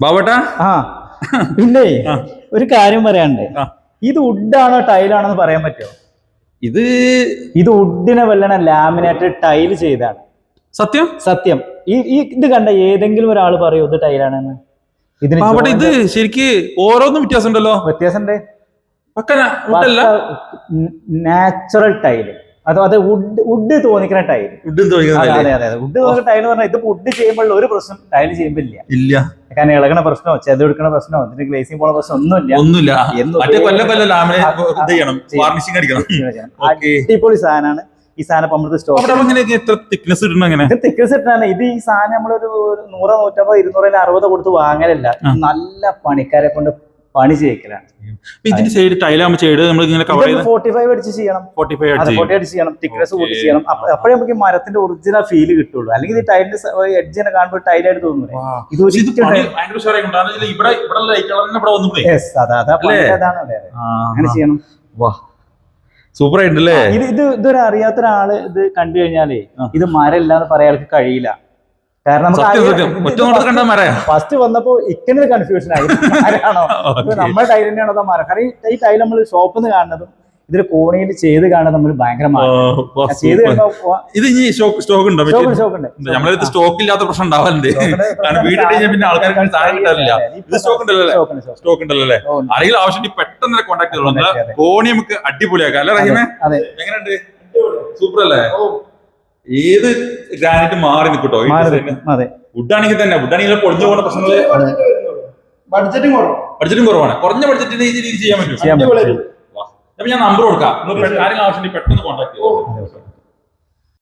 ബാബട്ടാ? ആ പിന്നെ. ഒരു കാര്യം പറയാണ്ട് ആ. ഇത് വുഡാണോ ടൈലാണോ എന്ന് പറയാൻ പറ്റുമോ? ഇത് ഇത് വുഡിനെ വെല്ലണ ലാമിനേറ്റ് ടൈൽ ചെയ്താണ്. സത്യം? സത്യം. ഈ ഈ ഇത് കണ്ട ഏതെങ്കിലും ഒരാൾ പറയൂ ഇത് ടൈലാണെന്ന്. ഇതിന് ഇത് ശരിക്ക് ഓരോന്നും വ്യത്യാസം ഉണ്ടല്ലോ വ്യത്യാസമുണ്ട് നാച്ചുറൽ ടൈൽ. അതോ അത് വുഡ് വുഡ് തോന്നിക്കുന്ന ടൈൽ. വുഡ് തോന്നിക്കുന്ന ടൈൽ പറഞ്ഞാൽ ഇത് വുഡ് ചെയ്യുമ്പോൾ ഒരു പ്രശ്നം ടൈൽ ചെയ്യുമ്പോൾ ഇല്ല. ഇല്ല. കാരണം ഇളകണ പ്രശ്നമോ ചെതെടുക്കണ പ്രശ്നമോ ഇതിന് ഗ്ലേസിംഗ് പോണ പ്രശ്നം ഒന്നുമില്ല. ഒന്നുമില്ല. മറ്റേ കൊല്ലം കൊല്ലം ലാമിനെ അത് ചെയ്യണം. ചെയ്യണം. വാർണിഷിംഗ് അടിക്കണം. ഓക്കെ അടിപൊളി സാധനമാണ്. ഈ സാധനം എത്ര തിക്നെസ് ഇട്ടാണ്. ഇത് ഈ സാധനം നമ്മളൊരു നൂറോ നൂറ്റമ്പത് ഇരുന്നൂറ് അറുപത് കൊടുത്ത് വാങ്ങലല്ല. നല്ല പണിക്കാരെ കൊണ്ട് പണി ചെയ്യിക്കലാണ്. ഇതിന്റെ സൈഡ് നമ്മൾ ഇങ്ങനെ കവർ ചെയ്ത് ഫോർട്ടി ഫൈവ് അടിച്ച് ചെയ്യണം. ഫോർട്ടി ഫൈവ് അത് അടിച്ച് ഫോർട്ടി അടിച്ച് ചെയ്യണം. തിക്നെസ് കൂട്ടി ചെയ്യണം. അപ്പോഴേ നമുക്ക് മരത്തിന്റെ ഒറിജിനൽ ഫീൽ കിട്ടുള്ളൂ. അല്ലെങ്കിൽ ഈ ടൈലിന്റെ എഡ്ജിനെ കാണുമ്പോൾ ടൈലായിട്ട് തോന്നുന്നു. ഇത് അങ്ങനെ ചെയ്യണം. സൂപ്പർ ആയിട്ടുണ്ടല്ലേ ഇത് ഇത് ഇതൊരു അറിയാത്ത ഒരാൾ ഇത് കണ്ടു കഴിഞ്ഞാലേ ഇത് മരം എന്ന് പറയാൾക്ക് കഴിയില്ല. കാരണം നമുക്ക് ഫസ്റ്റ് വന്നപ്പോ ഇക്കനൊരു കൺഫ്യൂഷൻ ആയി. ആരാണോ? നമ്മുടെ ടൈൽ തന്നെയാണോ അതോ മര കാരണം ഈ- ടൈൽ നമ്മൾ ഷോപ്പിൽ നിന്ന് കാണുന്നതും ഇതിൽ കോണിയിൽ ചെയ്ത് കാണുന്നത് നമ്മൾ ഭയങ്കര മാറ്റം. ചെയ്ത് ഇത് ഇനി സ്റ്റോക്ക് സ്റ്റോക്ക് ഉണ്ടോ? സ്റ്റോക്ക് ഇല്ലാത്ത പ്രശ്നം ഉണ്ടാവാറുണ്ട്. കാരണം വീട് കഴിഞ്ഞാൽ പിന്നെ ആൾക്കാർക്ക് സാധനം കിട്ടാറില്ല. ഇത് സ്റ്റോക്ക് ഉണ്ടല്ലോ സ്റ്റോക്ക് ഉണ്ടല്ലോ അല്ലേ. ആരെങ്കിലും ആവശ്യം പെട്ടെന്ന് കോൺടാക്ട് ചെയ്തോളൂ. കോണി നമുക്ക് അടിപൊളിയാക്കാം. അല്ലേ റഹീമേ? അതെ. എങ്ങനെയുണ്ട്? സൂപ്പർ അല്ലേ? ഏത് ഗ്രാനൈറ്റ് മാറി നിൽക്കട്ടോ? വുഡാണെങ്കിൽ തന്നെ വുഡാണെങ്കിൽ പൊളിഞ്ഞു പോകുന്ന പ്രശ്നങ്ങൾ ബഡ്ജറ്റും കുറവ് ബഡ്ജറ്റും കുറവാണ്. കുറഞ്ഞ ബഡ്ജറ്റിന് ഈ രീതി ചെയ്യാൻ പറ്റും. അപ്പൊ ഞാൻ നമ്പർ കൊടുക്കാം. ആരെങ്കിലും ആവശ്യം പെട്ടെന്ന് കോൺടാക്ട് ഓക്കേ.